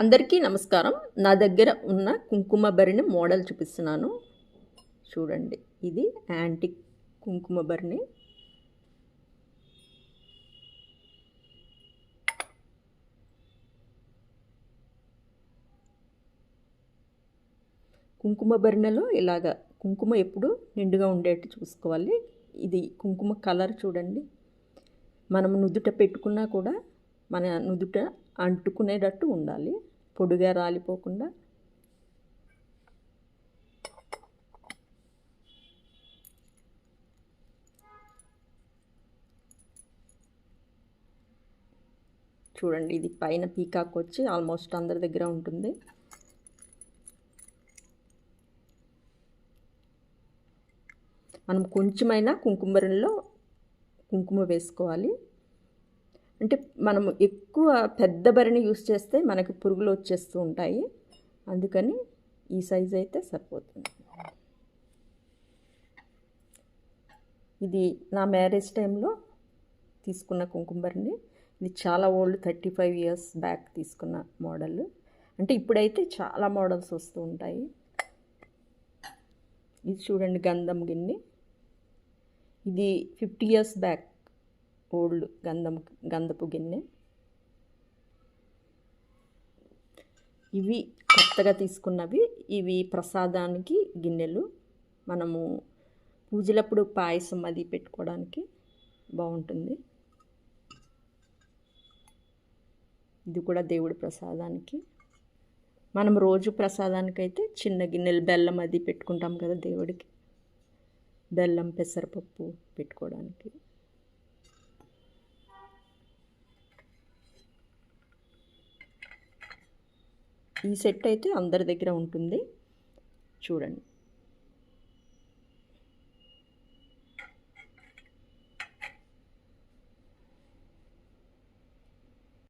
అందరికీ నమస్కారం. నా దగ్గర ఉన్న కుంకుమ బరిని మోడల్ చూపిస్తున్నాను. చూడండి ఇది యాంటిక్ కుంకుమ బరిని. కుంకుమ భరిణెలో ఇలాగ కుంకుమ ఎప్పుడు నిండుగా ఉండేట్టు చూసుకోవాలి. ఇది కుంకుమ కలర్ చూడండి. మనం నుదుట పెట్టుకున్నా కూడా మన నుదుట అంటుకునేటట్టు ఉండాలి. పొడిగా రాలిపోకుండా చూడండి ఇది పైన పీకాక్ వచ్చి ఆల్మోస్ట్ అందరి దగ్గర ఉంటుంది. మనం కొంచెమైనా కుంకుమరంలో కుంకుమ వేసుకోవాలి. అంటే మనం ఎక్కువ పెద్ద బరిని యూస్ చేస్తే మనకి పురుగులు వచ్చేస్తూ ఉంటాయి. అందుకని ఈ సైజ్ అయితే సరిపోతుంది. ఇది నా మ్యారేజ్ టైంలో తీసుకున్న కుంకుమ ఇది చాలా old thirty five years back తీసుకున్న మోడల్. అంటే ఇప్పుడైతే చాలా మోడల్స్ వస్తూ ఉంటాయి. ఇది చూడండి గంధం గిన్నె. ఇది ఫిఫ్టీ ఇయర్స్ బ్యాక్ ఓళ్ళు గంధం గంధపు గిన్నె. ఇవి కొత్తగా తీసుకున్నవి. ఇవి ప్రసాదానికి గిన్నెలు. మనము పూజలప్పుడు పాయసం అది పెట్టుకోవడానికి బాగుంటుంది. ఇది కూడా దేవుడి ప్రసాదానికి. మనం రోజు ప్రసాదానికైతే చిన్న గిన్నెలు బెల్లం అది పెట్టుకుంటాం కదా దేవుడికి. బెల్లం పెసరపప్పు పెట్టుకోవడానికి. ఈ సెట్ అయితే అందరి దగ్గర ఉంటుంది. చూడండి.